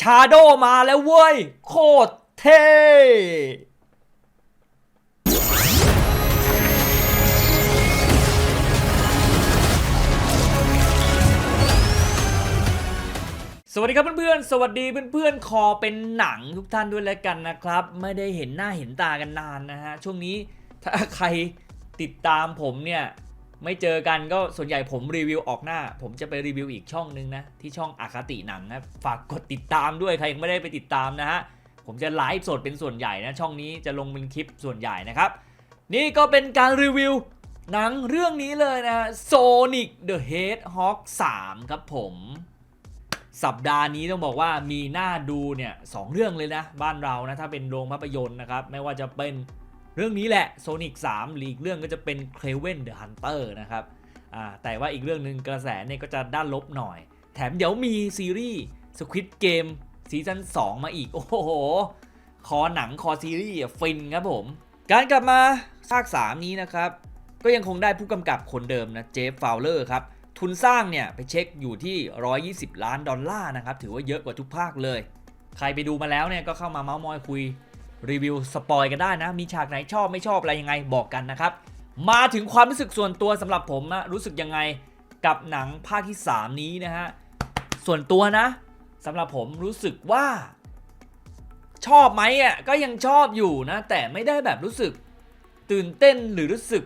ชาโดมาแล้วเว้ย โคตรเท่สวัสดีครับเพื่อนๆ สวัสดีเพื่อนๆ คอเป็นหนังทุกท่านด้วยแล้วกันนะครับ ไม่ได้เห็นหน้าเห็นตากันนานนะฮะ ช่วงนี้ถ้าใครติดตามผมเนี่ย ไม่เจอกันก็ส่วนใหญ่ผมรีวิวออกหน้า ผมจะไปรีวิวอีกช่องนึงนะ ที่ช่องอาคาติหนังนะฝากกดติดตามด้วย ใครยังไม่ได้ไปติดตามนะฮะ ผมจะไลฟ์สดเป็นส่วนใหญ่นะ ช่องนี้จะลงเป็นคลิปส่วนใหญ่นะครับ นี่ก็เป็นการรีวิวหนังเรื่องนี้เลยนะฮะ Sonic the Hedgehog 3 ครับผมสัปดาห์นี้ต้องบอกว่ามีหน้าดูเนี่ยสองเรื่องเลยนะ บ้านเรานะ ถ้าเป็นโรงภาพยนตร์นะครับ ไม่ว่าจะเป็น เรื่องนี้แหละ Sonic 3หลีกเรื่องก็จะเป็น Craven the Hunter นะครับแต่ว่าอีกเรื่องหนึ่งกระแสเนี่ยก็จะด้านลบหน่อย แถมเดี๋ยวมีซีรีส์ Squid Game ซีซั่น2 มาอีก โอ้โห คอหนังคอซีรีส์ฟินครับผม การกลับมาภาค 3 นี้นะครับ ก็ยังคงได้ผู้กำกับคนเดิมนะเจฟฟาวเลอร์ครับ ทุนสร้างเนี่ยไปเช็คอยู่ที่ 120 ล้านดอลลาร์นะครับ ถือว่าเยอะกว่าทุกภาคเลย ใครไปดูมาแล้วเนี่ยก็เข้ามาเมาส์มอยคุย รีวิวสปอยกันได้นะ มีฉากไหนชอบไม่ชอบอะไรยังไงบอกกันนะครับ มาถึงความรู้สึกส่วนตัวสำหรับผมนะรู้สึกยังไงกับหนังภาคที่ 3 นี้นะฮะส่วนตัวนะสำหรับผมรู้สึกว่า ชอบไหมอะก็ยังชอบอยู่นะ แต่ไม่ได้แบบรู้สึกตื่นเต้นหรือรู้สึก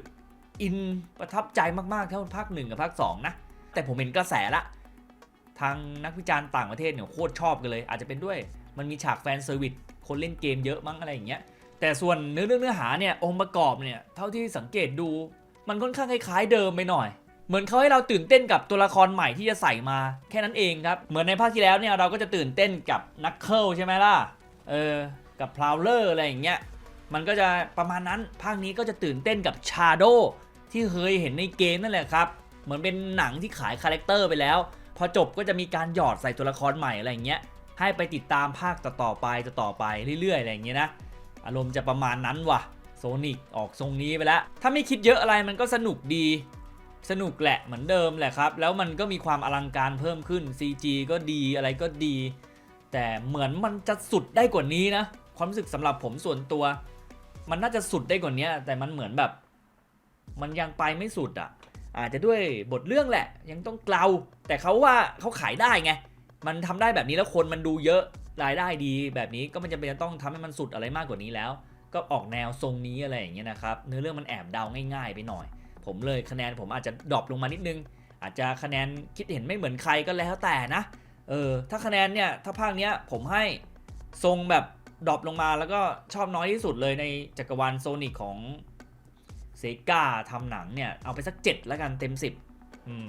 อินประทับใจมากๆเท่าภาคหนึ่งกับภาคสองนะ แต่ผมเห็นกระแสละ ทางนักวิจารณ์ต่างประเทศเนี่ยโคตรชอบกันเลย อาจจะเป็นด้วย มันมีฉากแฟนเซอร์วิสคนเล่นเกมเยอะมั้งอะไรอย่างเงี้ยแต่ส่วนเนื้อเรื่องเนื้อหาเนี่ยองค์ประกอบเนี่ยเท่าที่สังเกตดูมันค่อนข้างคล้ายๆเดิมไปหน่อย เหมือนเขาให้เราตื่นเต้นกับตัวละครใหม่ที่จะใส่มาแค่นั้นเองครับ เหมือนในภาคที่แล้วเนี่ยเราก็จะตื่นเต้นกับนักเคิลใช่ไหมล่ะเออกับพลาวเลอร์อะไรอย่างเงี้ยมันก็จะประมาณนั้นภาคนี้ก็จะตื่นเต้นกับชาโดที่เคยเห็นในเกมนั่นแหละครับ เหมือนเป็นหนังที่ขายคาแรคเตอร์ไปแล้ว พอจบก็จะมีการหยอดใส่ตัวละครใหม่อะไรอย่างเงี้ย ให้ไปติดตามภาคต่อๆไปต่อๆไปเรื่อยๆอะไรอย่างเงี้ยนะอารมณ์จะประมาณนั้นว่ะโซนิกออกทรงนี้ไปแล้ว ถ้าไม่คิดเยอะอะไรมันก็สนุกดี สนุกแหละเหมือนเดิมแหละครับ แล้วมันก็มีความอลังการเพิ่มขึ้น CG ก็ดีอะไรก็ดี แต่เหมือนมันจะสุดได้กว่านี้นะ ความรู้สึกสำหรับผมส่วนตัว มันน่าจะสุดได้กว่านี้แต่มันเหมือนแบบ มันยังไปไม่สุดอะ อาจจะด้วยบทเรื่องแหละ ยังต้องเกลาแต่เขาว่าเขาขายได้ไง มันทำได้แบบนี้แล้วคนมันดูเยอะรายได้ดีแบบนี้ก็ไม่จำเป็นจะต้องทำให้มันสุดอะไรมากกว่านี้แล้ว ก็ออกแนวทรงนี้อะไรอย่างเงี้ยนะครับเนื้อเรื่องมันแอบเดาง่ายๆ ไปหน่อย ผมเลยคะแนนผมอาจจะดรอปลงมานิดนึง อาจจะคะแนนคิดเห็นไม่เหมือนใครก็แล้วแต่นะเออถ้าคะแนนเนี่ยถ้าภาคเนี้ยผมให้ทรงแบบดรอปลงมาแล้วก็ชอบน้อยที่สุดเลยในจักรวาลโซนิกของเซกาทำหนังเนี่ยเอาไปสัก 7 แล้วกันเต็ม 10อืม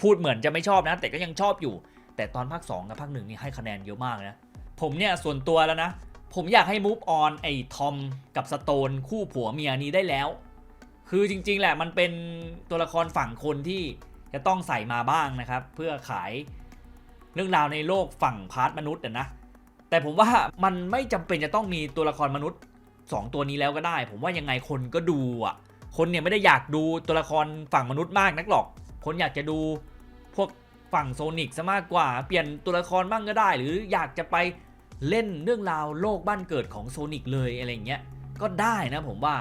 พูดเหมือนจะไม่ชอบนะ แต่ก็ยังชอบอยู่ แต่ตอนภาค 2 กับภาคหนึ่งนี่ให้คะแนนเยอะมากนะ ผมเนี่ยส่วนตัวแล้วนะ ผมอยากให้ move on ไอ้ทอมกับสโตนคู่ผัวเมียนี้ได้แล้ว คือจริง ๆ แหละมันเป็นตัวละครฝั่งคนที่จะต้องใส่มาบ้างนะครับ เพื่อขายเรื่องราวในโลกฝั่งพาร์ทมนุษย์นะ แต่ผมว่ามันไม่จำเป็นจะต้องมีตัวละครมนุษย์ 2 ตัวนี้แล้วก็ได้ ผมว่ายังไงคนก็ดูอะ คนเนี่ยไม่ได้อยากดูตัวละครฝั่งมนุษย์มากนักหรอก คนอยากจะดู ฝั่งโซนิกซะมากกว่า เปลี่ยนตัวละครบ้างก็ได้ หรืออยากจะไปเล่นเรื่องราวโลกบ้านเกิดของโซนิกเลยอะไรเงี้ยก็ได้นะผมว่า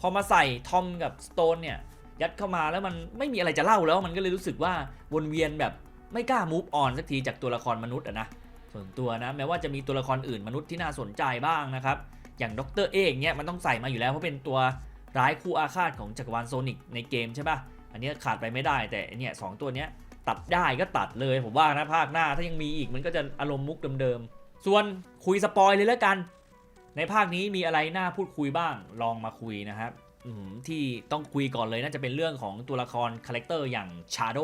พอมาใส่ทอมกับสโตนเนี่ยยัดเข้ามาแล้วมันไม่มีอะไรจะเล่าแล้วมันก็เลยรู้สึกว่าวนเวียนแบบไม่กล้า move on สักทีจากตัวละครมนุษย์อะนะส่วนตัวนะแม้ว่าจะมีตัวละครอื่นมนุษย์ที่น่าสนใจบ้างนะครับอย่างด็อกเตอร์เอกเนี่ยมันต้องใส่มาอยู่แล้วเพราะเป็นตัวร้ายคู่อาฆาตของจักรวาลโซนิกในเกมใช่ปะอันเนี้ยขาดไปไม่ได้แต่เนี่ยสองตัวเนี้ย ตัดได้ก็ตัดเลยผมว่านะภาคหน้าถ้ายังมีอีกมันก็จะอารมณ์มุกเดิมๆ ส่วนคุยสปอยเลยแล้วกัน ในภาคนี้มีอะไรน่าพูดคุยบ้างลองมาคุยนะครับที่ต้องคุยก่อนเลยน่าจะเป็นเรื่องของตัวละครคาแรคเตอร์อย่างชาโด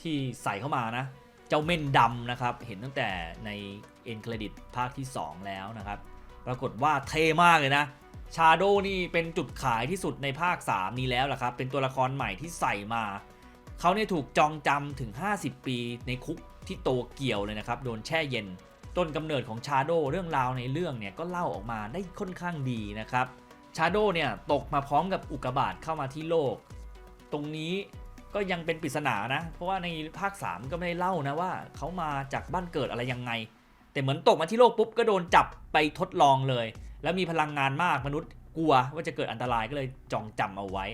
ที่ใส่เข้ามานะ เจ้าเม่นดำนะครับ เห็นตั้งแต่ในเอ็นเครดิตภาคที่ 2 แล้วนะครับ ปรากฏว่าเท่มากเลยนะชาโดนี่เป็นจุดขายที่สุดในภาค 3 นี้แล้วล่ะครับ เป็นตัวละครใหม่ที่ใส่มา เขาเนี่ยถูกจองจำถึง 50 ปีในคุกที่โตเกียวเลยนะครับ โดนแช่เย็น ต้นกำเนิดของชาโดเรื่องราวในเรื่องเนี่ยก็เล่าออกมาได้ค่อนข้างดีนะครับชาโดเนี่ยตกมาพร้อมกับอุกกาบาตเข้ามาที่โลก ตรงนี้ก็ยังเป็นปริศนานะ เพราะว่าในภาค 3 ก็ไม่ได้เล่านะว่าเขามาจากบ้านเกิดอะไรยังไง แต่เหมือนตกมาที่โลกปุ๊บก็โดนจับไปทดลองเลย แล้วมีพลังงานมากมนุษย์กลัวว่าจะเกิดอันตรายก็เลยจองจำเอาไว้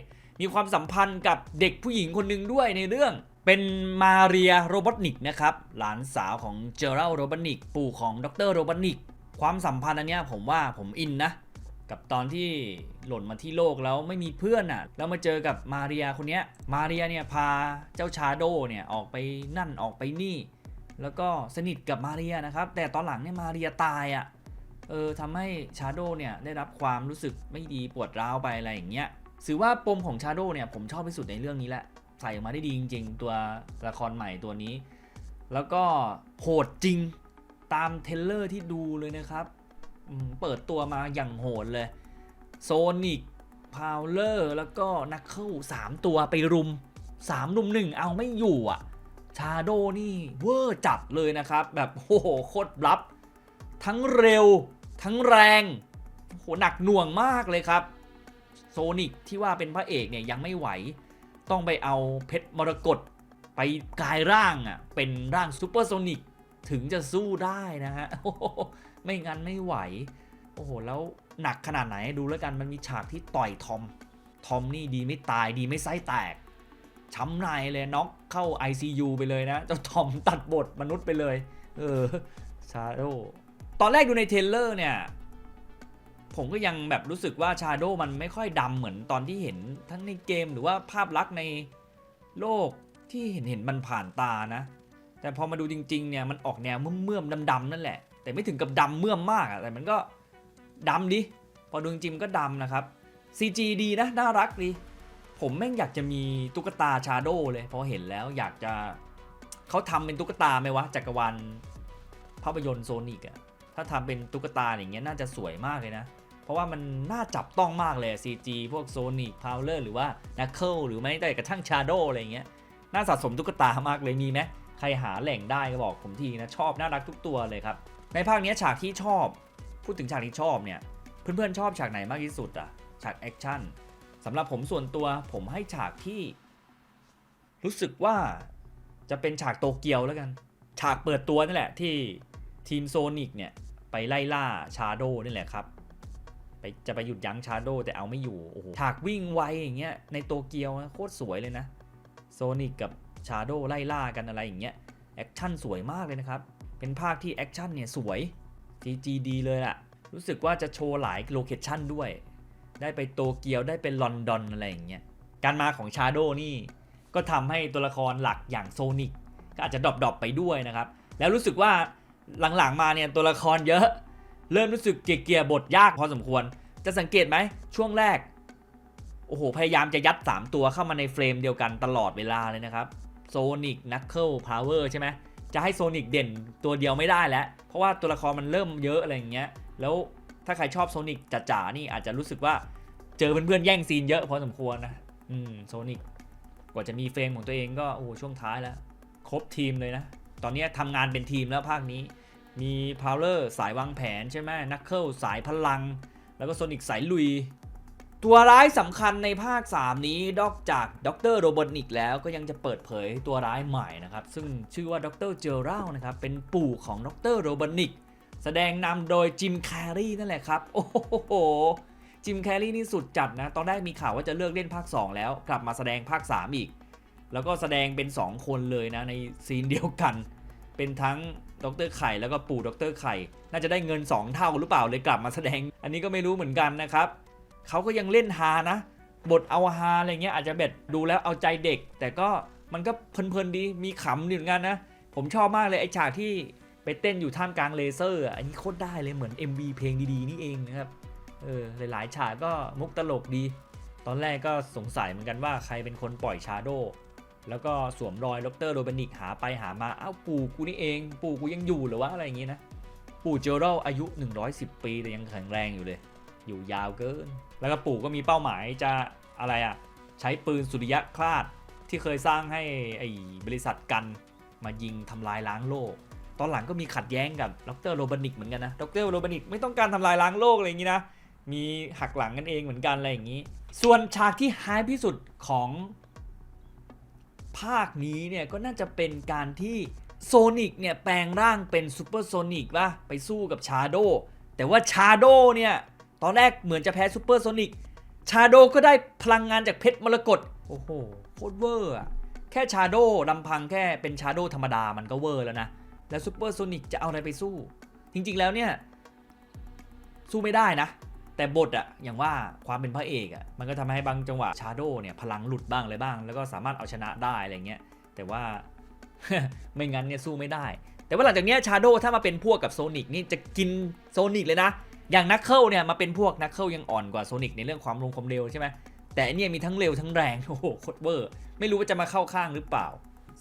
มีความสัมพันธ์กับเด็กผู้หญิงคนหนึ่งด้วยในเรื่อง เป็นมาเรียโรบอตนิกนะครับ หลานสาวของเจอรัลโรบอตนิกปู่ของดรโรบอตนิกความสัมพันธ์อันเนี้ยผมว่าผมอินนะกับตอนที่หล่นมาที่โลกแล้วไม่มีเพื่อนอะแล้วมาเจอกับมาเรียคนเนี้ยมาเรียเนี่ยพาเจ้าชาโดเนี่ยออกไปนั่นออกไปนี่ แล้วก็สนิทกับมาเรียนะครับ แต่ตอนหลังเนี่ยมาเรียตายอะเออทำให้ชาโดเนี่ยได้รับความรู้สึกไม่ดีปวดร้าวไปอะไรอย่างเงี้ย ถือว่าปมของชาโดเนี่ยผมชอบที่สุดในเรื่องนี้แหละ ใส่ออกมาได้ดีจริง ๆ ตัวละครใหม่ตัวนี้ แล้วก็โหดจริงตามเทเลอร์ที่ดูเลยนะครับ เปิดตัวมาอย่างโหดเลย โซนิกพาวเลอร์แล้วก็นักเข้าสามตัวไปรุมสามรุมหนึ่งเอาไม่อยู่อะ ชาโดนี่เวอร์จัดเลยนะครับ แบบโอ้โหโคตรลับ ทั้งเร็ว ทั้งแรงโหหนักหน่วงมากเลยครับ โซนิกที่ว่าเป็นพระเอกเนี่ยยังไม่ไหว ต้องไปเอาเพชรมรกตไปกลายร่างอะเป็นร่างซูเปอร์โซนิกถึงจะสู้ได้นะฮะโอ้ไม่งั้นไม่ไหว โอ้โห แล้วหนักขนาดไหนดูแล้วกันมันมีฉากที่ต่อยทอม ทอมนี่ดีไม่ตายดีไม่ไส้แตก ช้ำในเลยน็อกเข้า ICU ไปเลยนะ เจ้าทอมตัดบทมนุษย์ไปเลย เออ ชาโดตอนแรกดูในเทเลอร์เนี่ย ผมก็ยังแบบรู้สึกว่าชาโดมันไม่ค่อยดำเหมือนตอนที่เห็นทั้งในเกมหรือว่าภาพลักษณ์ในโลกที่เห็นเห็นมันผ่านตานะ แต่พอมาดูจริง ๆ เนี่ยมันออกแนวเมื่อมๆดำๆนั่นแหละ แต่ไม่ถึงกับดำเมื่อมมากอะแต่มันก็ดำดิ พอดูจริงๆก็ดำนะครับ CG ดีนะ น่ารักดี ผมแม่งอยากจะมีตุ๊กตาชาโดเลยพอเห็นแล้วอยากจะเขาทำเป็นตุ๊กตาไหมวะจักรวาลภาพยนตร์โซนิกอะถ้าทำเป็นตุ๊กตาอย่างเงี้ยน่าจะสวยมากเลยนะ เพราะว่ามันน่าจับต้องมากเลย CG พวกโซนิกพาวเลอร์หรือว่านักเคิลหรือไม่แต่กระทั่งชาโดอะไรเงี้ยน่าสะสมตุ๊กตามากเลยมีไหมใครหาแหล่งได้ก็บอกผมทีนะชอบน่ารักทุกตัวเลยครับ ในภาคนี้ฉากที่ชอบ พูดถึงฉากที่ชอบเนี่ยเพื่อนๆชอบฉากไหนมากที่สุดอะฉากแอคชั่นสำหรับผมส่วนตัวผมให้ฉากที่ รู้สึกว่าจะเป็นฉากโตเกียวแล้วกัน ฉากเปิดตัวนี่แหละที่ทีมโซนิกเนี่ยไปไล่ล่าชาโดนี่แหละครับ ไปจะไปหยุดยั้งชาโดแต่เอาไม่อยู่โอ้โหฉากวิ่งไวอย่างเงี้ยในโตเกียวนะโคตรสวยเลยนะโซนิกกับชาโดไล่ล่ากันอะไรอย่างเงี้ยแอคชั่นสวยมากเลยนะครับ เป็นภาคที่แอคชั่นเนี่ยสวย CG ดีเลยล่ะ รู้สึกว่าจะโชว์หลายโลเคชั่นด้วย ได้ไปโตเกียวได้ไปลอนดอนอะไรอย่างเงี้ยการมาของชาโดนี่ก็ทำให้ตัวละครหลักอย่างโซนิกก็อาจจะดรอปๆไปด้วยนะครับ แล้วรู้สึกว่าหลังๆมาเนี่ยตัวละครเยอะ เริ่มรู้สึกเกียร์บทยากพอสมควร จะสังเกตไหมช่วงแรก โอ้โห พยายามจะยัด 3 ตัวเข้ามาในเฟรมเดียวกันตลอดเวลาเลยนะครับโซนิกนักเคิลพาวเวอร์ใช่ไหมจะให้โซนิกเด่นตัวเดียวไม่ได้แล้ว เพราะว่าตัวละครมันเริ่มเยอะอะไรอย่างเงี้ย แล้วถ้าใครชอบโซนิกจ๋าๆนี่อาจจะรู้สึกว่าเจอเพื่อนๆแย่งซีนเยอะพอสมควรนะ อืมโซนิกกว่าจะมีเฟรมของตัวเองก็โอ้ช่วงท้ายแล้ว ครบทีมเลยนะ ตอนนี้ทำงานเป็นทีมแล้วภาคนี้ มีพาวเลอร์สายวางแผนใช่ไหมนักเคิลสายพลัง แล้วก็โซนิกสายลุย ตัวร้ายสำคัญในภาค 3 นี้นอกจากดรโรบอนิกแล้วก็ยังจะเปิดเผยตัวร้ายใหม่นะครับ ซึ่งชื่อว่าดรเจอรัลนะครับ เป็นปู่ของดรโรบอนิกแสดงนำโดยจิมแคร์รีนั่นแหละครับ โอ้โหจิมแคร์รีนี่สุดจัดนะ ตอนแรกมีข่าวว่าจะเลิกเล่นภาค 2 แล้ว กลับมาแสดงภาค 3 อีก แล้วก็แสดงเป็น 2 คนเลยนะในซีนเดียวกัน เป็นทั้งดรไข่แล้วก็ปู่ดรไข่ น่าจะได้เงิน 2 เท่าหรือเปล่าเลยกลับมาแสดง อันนี้ก็ไม่รู้เหมือนกันนะครับเขาก็ยังเล่นฮานะ บทเอาฮาอะไรเงี้ยอาจจะแบบดูแล้วเอาใจเด็ก แต่ก็มันก็เพลินๆดีมีขำอยู่เหมือนกันนะ ผมชอบมากเลยไอฉากที่ไปเต้นอยู่ท่ามกลางเลเซอร์อะอันนี้โคตรได้เลยเหมือน MV เพลงดีๆนี่เองนะครับเออหลายๆฉากก็มุกตลกดี ตอนแรกก็สงสัยเหมือนกันว่าใครเป็นคนปล่อยชาโด แล้วก็สวมรอยดรโรเบนิกหาไปหามาอ้าวปู่กูนี่เอง ปู่กูยังอยู่หรือวะอะไรอย่างงี้นะ ปู่เจอรัลอายุ 110 ปีแต่ยังแข็งแรงอยู่เลย อยู่ยาวเกิน แล้วก็ปู่ก็มีเป้าหมายจะอะไรอะใช้ปืนสุริยะคลาดที่เคยสร้างให้ไอ้บริษัทกันมายิงทำลายล้างโลก ตอนหลังก็มีขัดแย้งกับดรโรบานิกเหมือนกันนะ ดรโรบานิกไม่ต้องการทำลายล้างโลกอะไรอย่างนี้นะ มีหักหลังกันเองเหมือนกันอะไรอย่างนี้ ส่วนฉากที่ไฮที่สุดของ ภาคนี้เนี่ยก็น่าจะเป็นการที่โซนิกเนี่ยแปลงร่างเป็นซูเปอร์โซนิกป่ะไปสู้กับชาโดแต่ว่าชาโดเนี่ยตอนแรกเหมือนจะแพ้ซูเปอร์โซนิกชาโดก็ได้พลังงานจากเพชรมรกตโอ้โหโคตรเวอร์อะแค่ชาโดลำพังแค่เป็นชาโดธรรมดามันก็เวอร์แล้วนะ แล้วซูเปอร์โซนิกจะเอาอะไรไปสู้ จริงๆแล้วเนี่ย สู้ไม่ได้นะ แต่บทอะอย่างว่าความเป็นพระเอกอะมันก็ทำให้บางจังหวะชาโดเนี่ยพลังหลุดบ้างอะไรบ้าง แล้วก็สามารถเอาชนะได้อะไรเงี้ยแต่ว่าไม่งั้นเนี่ยสู้ไม่ได้ แต่ว่าหลังจากเนี้ยชาโดถ้ามาเป็นพวกกับโซนิกนี่จะกินโซนิกเลยนะ อย่างนักเคิลเนี่ยมาเป็นพวกนักเคิลยังอ่อนกว่าโซนิกในเรื่องความลงความเร็วใช่ไหมแต่อันเนี่ยมีทั้งเร็วทั้งแรงโอ้โหโคตรเวอร์ไม่รู้ว่าจะมาเข้าข้างหรือเปล่า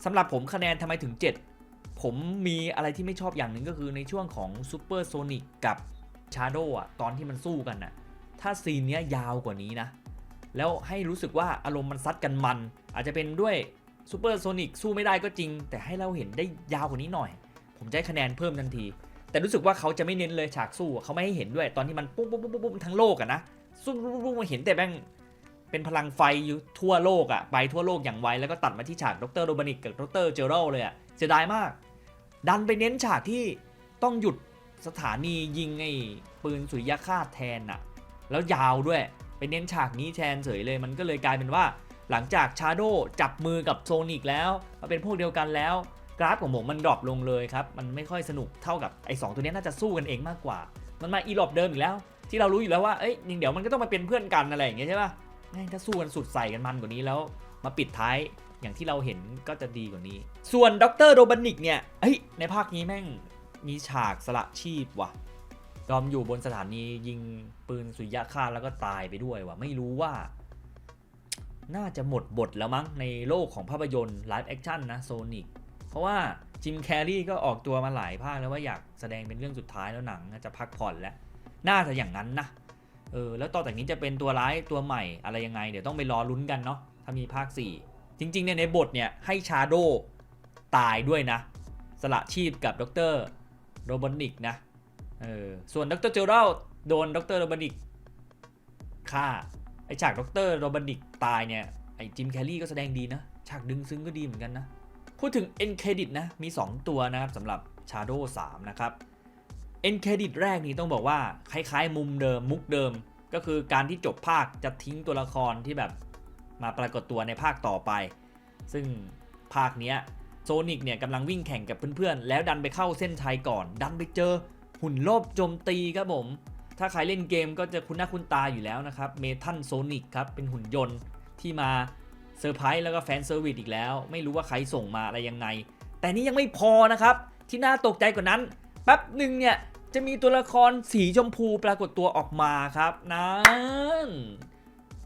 สำหรับผมคะแนนทำไมถึง 7 ผมมีอะไรที่ไม่ชอบอย่างหนึ่งก็คือในช่วงของซูเปอร์โซนิกกับ ชาโดอะตอนที่มันสู้กันน่ะถ้าซีนเนี้ยยาวกว่านี้นะ แล้วให้รู้สึกว่าอารมณ์มันซัดกันมัน อาจจะเป็นด้วยซูเปอร์โซนิกสู้ไม่ได้ก็จริง แต่ให้เราเห็นได้ยาวกว่านี้หน่อย ผมจะให้คะแนนเพิ่มทันที แต่รู้สึกว่าเขาจะไม่เน้นเลยฉากสู้เขาไม่ให้เห็นด้วยตอนที่มันปุ๊บปุ๊บปุ๊บปุ๊บทั้งโลกอะนะสู้ปุ๊บปุ๊บปุ๊บมาเห็นแต่แม่งเป็นพลังไฟอยู่ทั่วโลกอะไปทั่วโลกอย่างไวแล้วก็ตัดมาที่ฉากดรโรบานิกกับดรเจอรัลเลยอะเสียดายมาก ดันไปเน้นฉากที่ต้องหยุด สถานียิงไอ้ปืนสุริยคาตแทนอะแล้วยาวด้วยไปเน้นฉากนี้แทนเฉยเลยมันก็เลยกลายเป็นว่า หลังจากชาโดจับมือกับโซนิกแล้วมาเป็นพวกเดียวกันแล้ว กราฟของผมมันดรอปลงเลยครับ มันไม่ค่อยสนุกเท่ากับไอ้สตัวนี้น่าจะสู้กันเองมากกว่า มันมาอีหลอบเดิมอีกแล้ว ที่เรารู้อยู่แล้วว่าเอ้ยเดี๋ยวมันก็ต้องมาเป็นเพื่อนกันอะไรอย่างเงี้ยใช่ปะแม่งถ้าสู้กันสุดใส่กันมันกว่านี้แล้ว มาปิดท้ายอย่างที่เราเห็นก็จะดีกว่านี้ ส่วนดรโรบันิกเนี่ยเฮ้ยในภาคนี้แม่ง มีฉากสละชีพว่ะยอมอยู่บนสถานียิงปืนสุยะคาแล้วก็ตายไปด้วยว่ะ ไม่รู้ว่า น่าจะหมดบทแล้วมั้งในโลกของภาพยนตร์ไลฟ์แอคชั่นนะโซนิกเพราะว่าจิมแคร์รีก็ออกตัวมาหลายภาคแล้วว่าอยากแสดงเป็นเรื่องสุดท้ายแล้วหนังจะพักผ่อนแล้ว น่าจะอย่างนั้นนะ เออ แล้วต่อจากนี้จะเป็นตัวร้ายตัวใหม่อะไรยังไง เดี๋ยวต้องไปรอลุ้นกันเนาะ ถ้ามีภาค 4 จริงๆเนี่ยในบทเนี่ยให้ชาโดตายด้วยนะ สละชีพกับดร โรบอนิกนะเออส่วนดรเจอรัลโดนดรโรบอนิกฆ่าไอฉากดรโรบันดิกตายเนี่ยไอจิมแคลรี่ก็แสดงดีนะ ฉากดึงซึ้งก็ดีเหมือนกันนะ พูดถึง End Credit นะ มี 2 ตัวนะครับสำหรับ Shadow 3นะครับ End Credit แรกนี่ต้องบอกว่า คล้ายๆ มุมเดิมมุกเดิม ก็คือการที่จบภาคจะทิ้งตัวละครที่แบบมาปรากฏตัวในภาคต่อไป ซึ่งภาคเนี้ย โซนิกเนี่ยกำลังวิ่งแข่งกับเพื่อนๆ แล้วดันไปเข้าเส้นชัยก่อน ดันไปเจอหุ่นโลบโจมตีครับผม ถ้าใครเล่นเกมก็จะคุ้นหน้าคุ้นตาอยู่แล้วนะครับ เมทัลโซนิกครับ เป็นหุ่นยนต์ที่มาเซอร์ไพรส์แล้วก็แฟนเซอร์วิสอีกแล้ว ไม่รู้ว่าใครส่งมาอะไรยังไง แต่นี่ยังไม่พอนะครับ ที่น่าตกใจกว่านั้นแป๊บหนึ่งเนี่ยจะมีตัวละครสีชมพูปรากฏตัวออกมาครับนั่น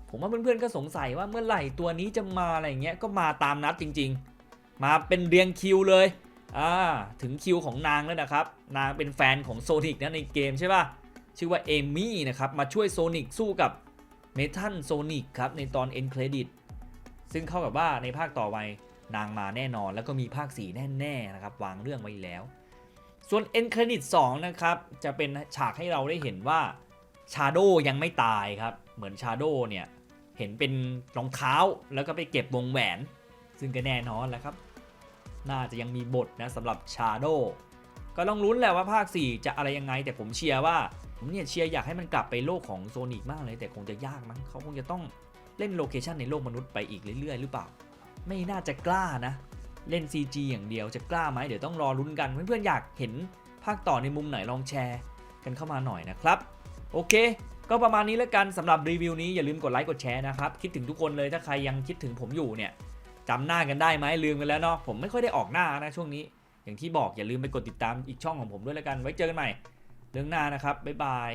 ผมว่าเพื่อนๆก็สงสัยว่าเมื่อไหร่ตัวนี้จะมาอะไรเงี้ยก็มาตามนัดจริง ๆ มาเป็นเรียงคิวเลยอ่าถึงคิวของนางแล้วนะครับ นางเป็นแฟนของโซนิกนะในเกมใช่ป่ะ ชื่อว่าเอมี่นะครับ มาช่วยโซนิกสู้กับเมทัลโซนิกครับ ในตอนเอ็นเครดิต ซึ่งเข้ากับว่าในภาคต่อไปนางมาแน่นอน แล้วก็มีภาค 4 แน่ๆนะครับ วางเรื่องไว้แล้ว ส่วนเอ็นเครดิต2นะครับ จะเป็นฉากให้เราได้เห็นว่าชาโดยังไม่ตายครับ เหมือนชาโดเนี่ย เห็นเป็นรองเท้าแล้วก็ไปเก็บวงแหวน ซึ่งก็แน่นอนแหล้วครับ น่าจะยังมีบทนะสำหรับชาโดก็ต้องลุ้นแหละว่าภาค 4 จะอะไรยังไง แต่ผมเชียร์ว่าผมเนี่ยเชียร์อยากให้มันกลับไปโลกของโซนิกมากเลย แต่คงจะยากมั้งเขาคงจะต้องเล่นโลเคชันในโลกมนุษย์ไปอีกเรื่อยๆ หรือเปล่า ไม่น่าจะกล้านะ เล่น CG อย่างเดียวจะกล้าไหมเดี๋ยวต้องรอลุ้นกัน เพื่อนๆอยากเห็นภาคต่อในมุมไหนลองแชร์กันเข้ามาหน่อยนะครับ โอเค ก็ประมาณนี้แล้วกันสำหรับรีวิวนี้อย่าลืมกดไลค์กดแชร์นะครับคิดถึงทุกคนเลยถ้าใครยังคิดถึงผมอยู่เนี่ย จำหน้ากันได้ไหมลืมกันแล้วเนาะผมไม่ค่อยได้ออกหน้านะช่วงนี้ อย่างที่บอกอย่าลืมไปกดติดตามอีกช่องของผมด้วยแล้วกัน ไว้เจอกันใหม่เรื่องหน้านะครับบ๊ายบาย